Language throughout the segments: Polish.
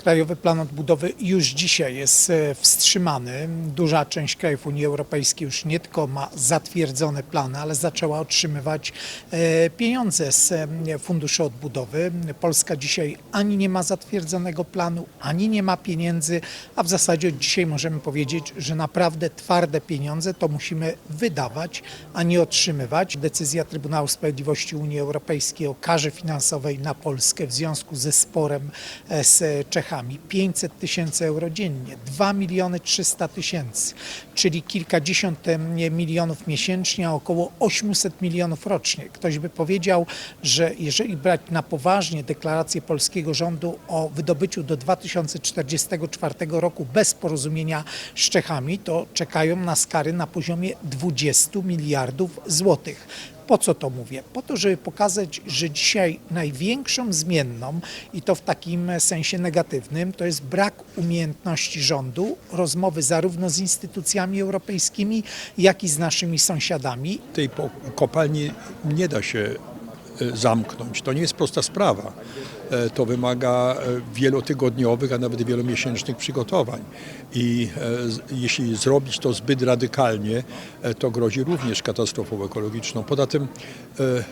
Krajowy Plan Odbudowy już dzisiaj jest e, wstrzymany. Duża część krajów Unii Europejskiej już nie tylko ma zatwierdzone plany, ale zaczęła otrzymywać e, pieniądze z e, Funduszu Odbudowy. Polska dzisiaj ani nie ma zatwierdzonego planu, ani nie ma pieniędzy, a w zasadzie dzisiaj możemy powiedzieć, że naprawdę twarde pieniądze to musimy wydawać, a nie otrzymywać. Decyzja Trybunału Sprawiedliwości Unii Europejskiej o karze finansowej na Polskę w związku ze sporem z Czechami 500 tysięcy euro dziennie, 2 miliony 300 tysięcy, czyli kilkadziesiąt milionów miesięcznie, a około 800 milionów rocznie. Ktoś by powiedział, że jeżeli brać na poważnie deklarację polskiego rządu o wydobyciu do 2044 roku bez porozumienia z Czechami, to czekają nas kary na poziomie 20 miliardów złotych. Po co to mówię? Po to, żeby pokazać, że dzisiaj największą zmienną, i to w takim sensie negatywnym, to jest brak umiejętności rządu, rozmowy zarówno z instytucjami europejskimi, jak i z naszymi sąsiadami. tej kopalni nie da się zamknąć. To nie jest prosta sprawa. E, To wymaga e, wielotygodniowych, a nawet wielomiesięcznych przygotowań. I e, jeśli zrobić to zbyt radykalnie, to grozi również katastrofą ekologiczną. Poza tym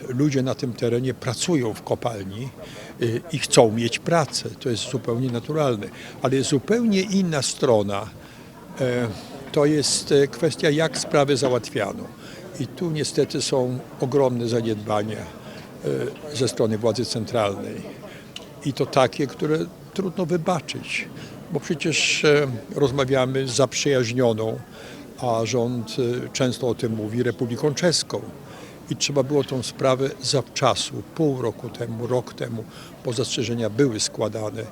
ludzie na tym terenie pracują w kopalni i chcą mieć pracę. To jest zupełnie naturalne. Ale jest zupełnie inna strona to jest kwestia, jak sprawy załatwiano. I tu niestety są ogromne zaniedbania ze strony władzy centralnej. I to takie, które trudno wybaczyć, bo przecież e, rozmawiamy z zaprzyjaźnioną, a rząd e, często o tym mówi, Republiką Czeską. I trzeba było tą sprawę zawczasu, pół roku temu, rok temu, bo zastrzeżenia były składane,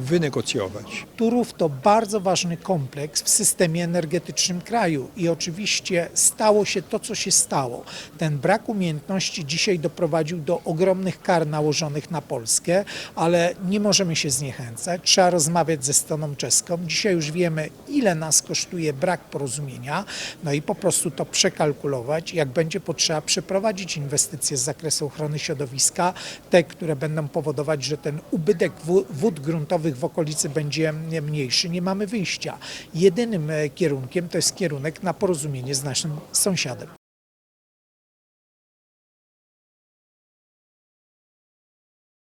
wynegocjować. Turów to bardzo ważny kompleks w systemie energetycznym kraju i oczywiście stało się to, co się stało. Ten brak umiejętności dzisiaj doprowadził do ogromnych kar nałożonych na Polskę, ale nie możemy się zniechęcać. Trzeba rozmawiać ze stroną czeską. Dzisiaj już wiemy, ile nas kosztuje brak porozumienia, no i po prostu to przekalkulować. Jak będzie potrzeba, przeprowadzić inwestycje z zakresu ochrony środowiska, te, które będą powodować, że ten ubytek wó- wód gruntowych w okolicy będzie mniejszy. Nie mamy wyjścia. Jedynym e, kierunkiem to jest kierunek na porozumienie z naszym sąsiadem.